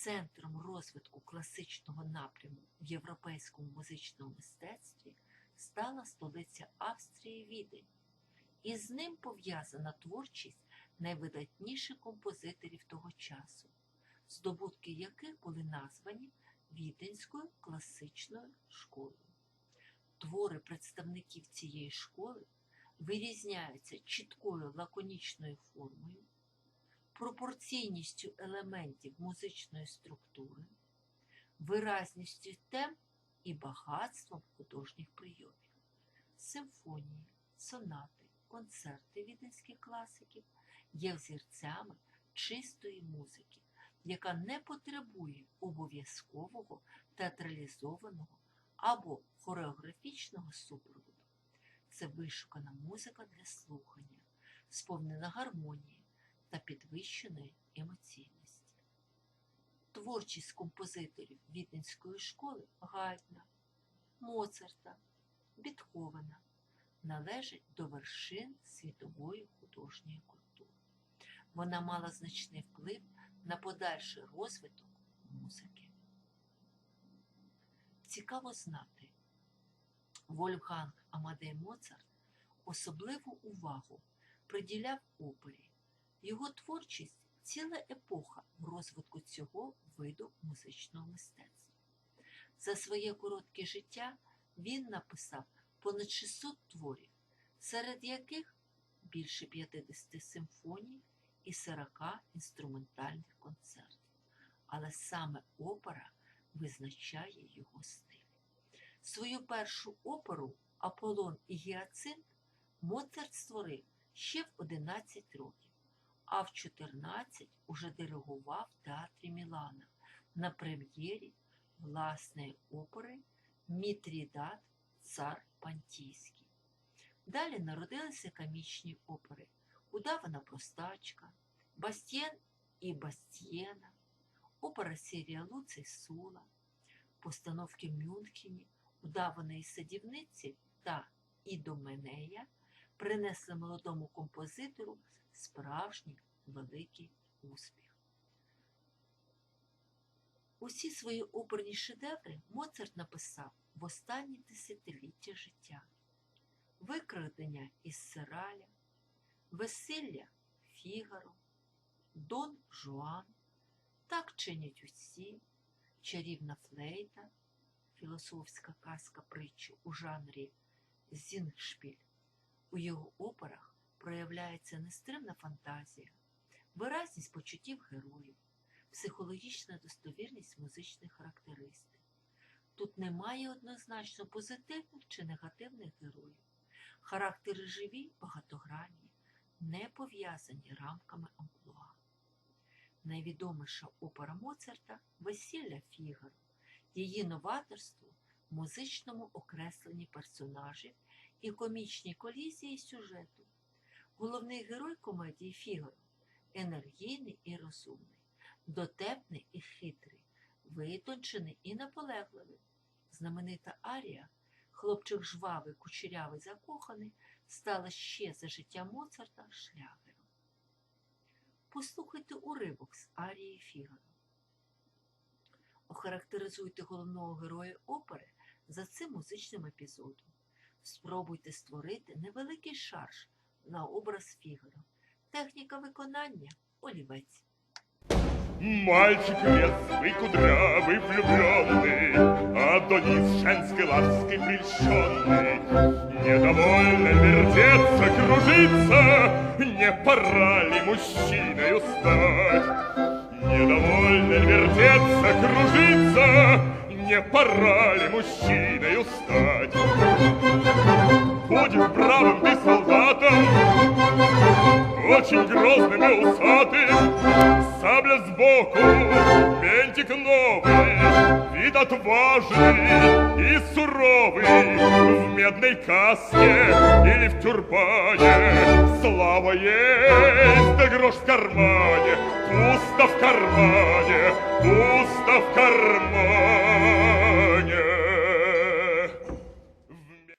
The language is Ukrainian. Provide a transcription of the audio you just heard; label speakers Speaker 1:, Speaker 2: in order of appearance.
Speaker 1: Центром розвитку класичного напряму в європейському музичному мистецтві стала столиця Австрії Відень, і з ним пов'язана творчість найвидатніших композиторів того часу, здобутки яких були названі Віденською класичною школою. Твори представників цієї школи вирізняються чіткою лаконічною формою, пропорційністю елементів музичної структури, виразністю тем і багатством художніх прийомів. Симфонії, сонати, концерти віденських класиків є взірцями чистої музики, яка не потребує обов'язкового театралізованого або хореографічного супроводу. Це вишукана музика для слухання, сповнена гармонії та підвищеної емоційності. Творчість композиторів Віденської школи Гайдна, Моцарта, Бітховена належить до вершин світової художньої культури. Вона мала значний вплив на подальший розвиток музики. Цікаво знати, Вольфганг Амадей Моцарт особливу увагу приділяв опері. Його творчість ціла епоха в розвитку цього виду музичного мистецтва. За своє коротке життя він написав понад 600 творів, серед яких більше 50 симфоній і 40 інструментальних концертів. Але саме опера визначає його стиль. Свою першу оперу Аполлон і Гіацинт Моцарт створив ще в 11 років, а в 14 уже диригував в театрі Мілана на прем'єрі власної опери Мітрідат Цар Пантійський. Далі народилися комічні опери Удавана простачка, Бастієн і Бастієна, опера серія Луций Сула, постановки Мюнхені, Удаваної садівниці та Ідоменея принесли молодому композитору справжній великий успіх. Усі свої оперні шедеври Моцарт написав в останні десятиліття життя. Викрадення із Сираля, Весілля Фігаро, Дон Жуан, Так чинять усі, Чарівна флейта, філософська казка притчі у жанрі Зінгшпіль. У його операх проявляється нестримна фантазія, виразність почуттів героїв, психологічна достовірність музичних характеристик. Тут немає однозначно позитивних чи негативних героїв. Характери живі, багатогранні, не пов'язані рамками амплуа. Найвідоміша опера Моцарта Весілля Фігаро, її новаторство в музичному окресленні персонажів і комічній колізії сюжету. Головний герой комедії Фігаро енергійний і розумний, дотепний і хитрий, витончений і наполегливий. Знаменита Арія, хлопчик жвавий, кучерявий, закоханий, стала ще за життя Моцарта шлягером. Послухайте уривок з Арії Фігаро. Охарактеризуйте головного героя опери за цим музичним епізодом. Спробуйте створити невеликий шарж на образ Фігаро. Техніка виконання олівець.
Speaker 2: Мальчик резвый, кудрявый, влюбленный, Адонис женской лаской прельщенный. Недовольно вертеться, кружиться, Не пора ли мужчиною стать? Недовольно вертеться, кружиться, Не пора ли мужчиной стать? Будем бравым ты солдатом, Очень грозным и усатым, Сабля сбоку, бентик новый, Вид отважный и суровый, В медной каске или в тюрбане. Слава есть, да грош в кармане, Пусто в кармане, пусто в кармане.